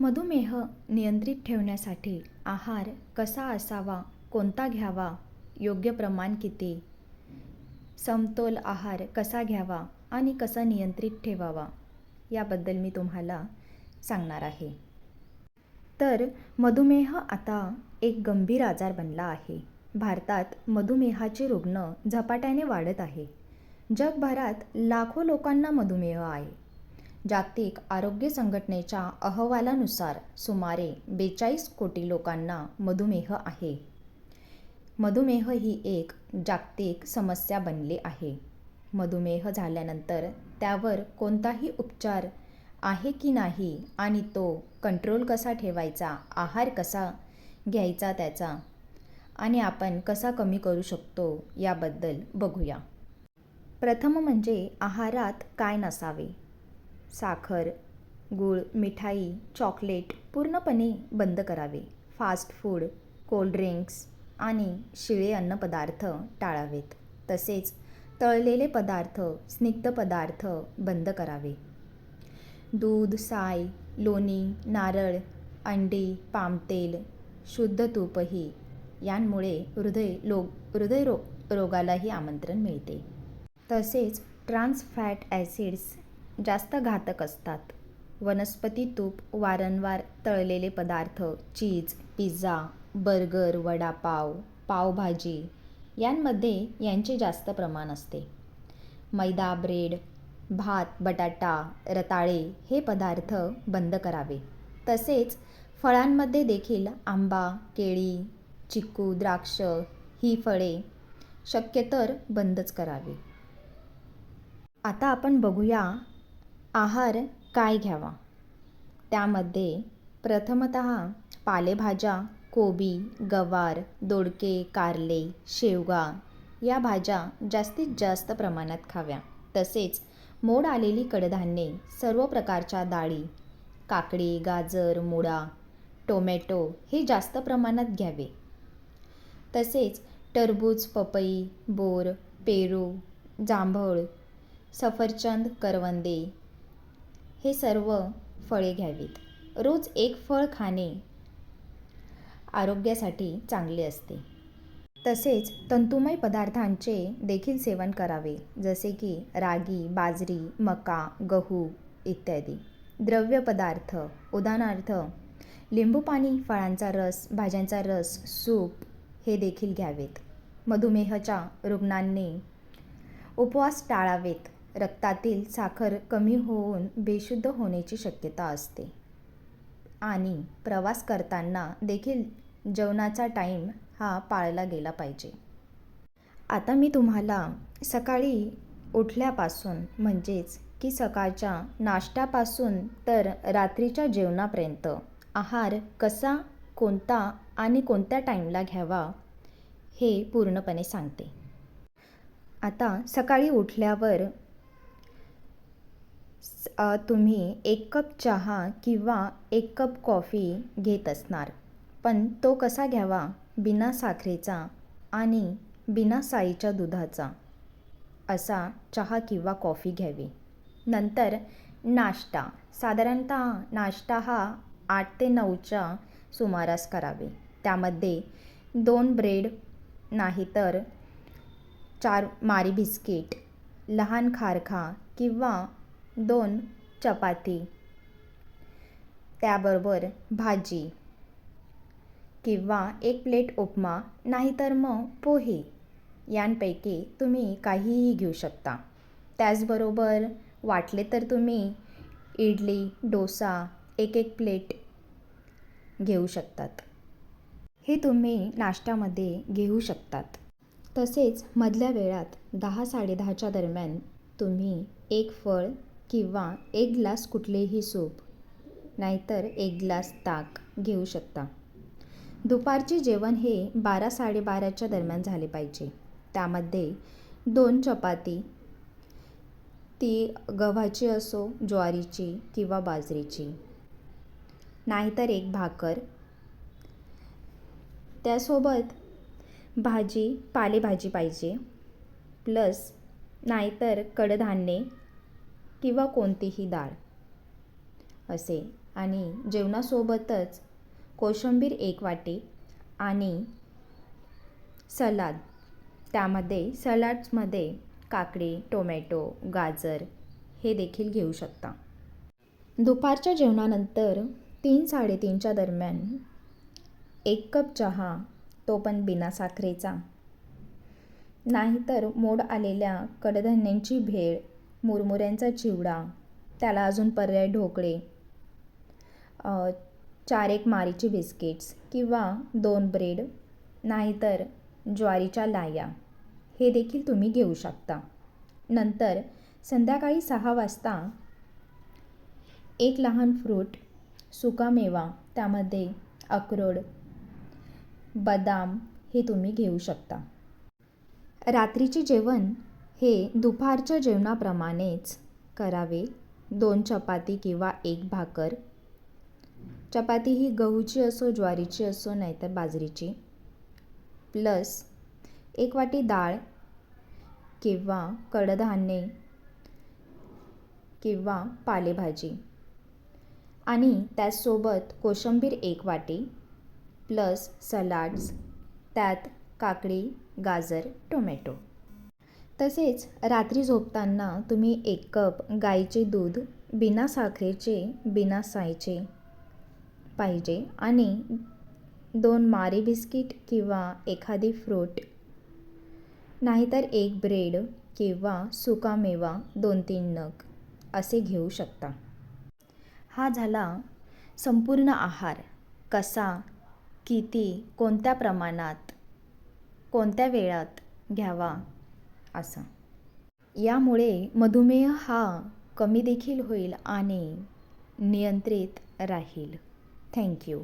मधुमेह नियंत्रित ठेवण्यासाठी आहार कसा असावा कोणता घ्यावा योग्य प्रमाण किती समतोल आहार कसा घ्यावा आणि कसा नियंत्रित ठेवावा याबद्दल मी तुम्हाला सांगणार आहे. तर मधुमेह आता एक गंभीर आजार बनला आहे. भारतात मधुमेहाचे रुग्ण झपाट्याने वाढत आहे. जगभरात लाखो लोकांना मधुमेह आहे. जागतिक आरोग्य संघटनेच्या अहवालानुसार सुमारे बेचाळीस कोटी लोकांना मधुमेह आहे. मधुमेह ही एक जागतिक समस्या बनली आहे. मधुमेह झाल्यानंतर त्यावर कोणताही उपचार आहे की नाही आणि तो कंट्रोल कसा ठेवायचा आहार कसा घ्यायचा त्याचा आणि आपण कसा कमी करू शकतो याबद्दल बघूया. प्रथम म्हणजे आहारात काय नसावे? साखर गूळ मिठाई चॉकलेट पूर्णपणे बंद करावे. फास्ट फूड कोल्ड्रिंक्स आणि शिळे अन्नपदार्थ टाळावेत. तसेच तळलेले पदार्थ स्निग्ध पदार्थ बंद करावे. दूध साय लोणी नारळ अंडी पामतेल शुद्ध तूपही यांमुळे हृदय लो हृदयरो रोगालाही आमंत्रण मिळते. तसेच ट्रान्स फॅट ॲसिड्स जास्त घातक असतात. वनस्पती तूप वारंवार तळलेले पदार्थ cheese pizza burger vada pav pav bhaji यांमध्ये यांचे जास्त प्रमाण असते. मैदा ब्रेड भात बटाटा रताळे हे पदार्थ बंद करावे. तसेच फळांमध्ये देखील आंबा केळी चिक्कू द्राक्ष ही फळे शक्यतर बंदच करावी. आता आपण बघूया आहार काय घ्यावा? त्यामध्ये प्रथमत पालेभाज्या कोबी गवार दोडके कारले शेवगा या भाज्या जास्तीत जास्त प्रमाणात खाव्या. तसेच मोड आलेली कडधान्ये सर्व प्रकारच्या डाळी काकडी गाजर मुळा टोमॅटो हे जास्त प्रमाणात घ्यावे. तसेच टरबूज पपई बोर पेरू जांभळ सफरचंद करवंदे हे सर्व फळे घ्यावीत. रोज एक फळ खाणे आरोग्यासाठी चांगले असते. तसेच तंतुमय पदार्थांचे देखील सेवन करावे जसे की रागी बाजरी मका गहू इत्यादी. द्रव्य पदार्थ उदाहरणार्थ लिंबू पाणी फळांचा रस भाज्यांचा रस सूप हे देखील घ्यावेत. मधुमेहाच्या रुग्णांनी उपवास टाळावेत. रक्तातील साखर कमी होऊन बेशुद्ध होण्याची शक्यता असते. आणि प्रवास करताना देखील जेवणाचा टाईम हा पाळला गेला पाहिजे. आता मी तुम्हाला सकाळी उठल्यापासून म्हणजेच की सकाळच्या नाश्त्यापासून तर रात्रीच्या जेवणापर्यंत आहार कसा कोणता आणि कोणत्या टाईमला घ्यावा हे पूर्णपणे सांगते. आता सकाळी उठल्यावर तुम्ही एक कप चहा किंवा एक कप कॉफी घेत असणार. पण तो कसा घ्यावा? बिना साखरेचा आणि बिना साईच्या दुधाचा असा चहा किंवा कॉफी घ्यावी. नंतर नाश्ता. साधारणतः नाश्ता हा आठ ते नऊच्या सुमारास करावे. त्यामध्ये दोन ब्रेड नाहीतर चार मारी बिस्किट लहान खारखा किंवा दोन चपाती. त्याबरोबर भाजी. किंवा एक प्लेट उपमा नाहीतर मग पोहे. यांपैकी तुम्ही काहीही घेऊ शकता. त्याचबरोबर वाटले तर तुम्ही इडली डोसा एक एक प्लेट घेऊ शकतात. हे तुम्ही नाश्त्यामध्ये घेऊ शकतात. तसेच मधल्या वेळात दहा साडेदहाच्या दरम्यान तुम्ही एक फळ किंवा एक ग्लास कुठलेही सूप नाहीतर एक ग्लास ताक घेऊ शकता. दुपारचे जेवण हे बारा साडेबाराच्या दरम्यान झाले पाहिजे. त्यामध्ये दोन चपाती ती गव्हाची असो ज्वारीची किंवा बाजरीची. नाहीतर एक भाकर. त्यासोबत भाजी पालेभाजी पाहिजे. प्लस नाहीतर कडधान्ये किंवा कोणतीही डाळ असे. आणि जेवणासोबतच कोशिंबीर एक वाटी आणि सलाद. त्यामध्ये सलाड्समध्ये काकडी टोमॅटो गाजर हे देखील घेऊ शकता. दुपारच्या जेवणानंतर तीन साडेतीनच्या दरम्यान एक कप चहा तो पण बिना साखरेचा. नाहीतर मोड आलेल्या कडधान्यांची भेळ मुरमुऱ्यांचा चिवडा. त्याला अजून पर्याय ढोकळे. चार एक मारीची बिस्किट्स किंवा दोन ब्रेड नाहीतर ज्वारीच्या लाया. हे देखील तुम्ही घेऊ शकता. नंतर संध्याकाळी सहा वाजता एक लहान फ्रूट सुकामेवा त्यामध्ये अक्रोड बदाम हे तुम्ही घेऊ शकता. रात्रीचे जेवण हे दुपारच्या जेवणाप्रमाणेच करावे. दोन चपाती किंवा एक भाकर. चपाती ही गहूची असो ज्वारीची असो नाहीतर बाजरीची. प्लस एक वाटी डाळ किंवा कडधान्ये किंवा पालेभाजी. आणि त्याचसोबत कोशिंबीर एक वाटी प्लस सलाड्स त्यात काकडी गाजर टोमॅटो. तसेच रात्री झोपताना तुम्ही एक कप गाईचे दूध बिना साखरेचे बिना सायचे पाहिजे आणि दोन मारी बिस्किट किंवा एखादी फ्रूट नाहीतर एक ब्रेड किंवा सुकामेवा दोन तीन नग असे घेऊ शकता. हा झाला संपूर्ण आहार. कसा किती कोणत्या प्रमाणात कोणत्या वेळात घ्यावा? असा. यामुळे मधुमेह हा कमी देखील होईल आणि नियंत्रित राहील. थँक्यू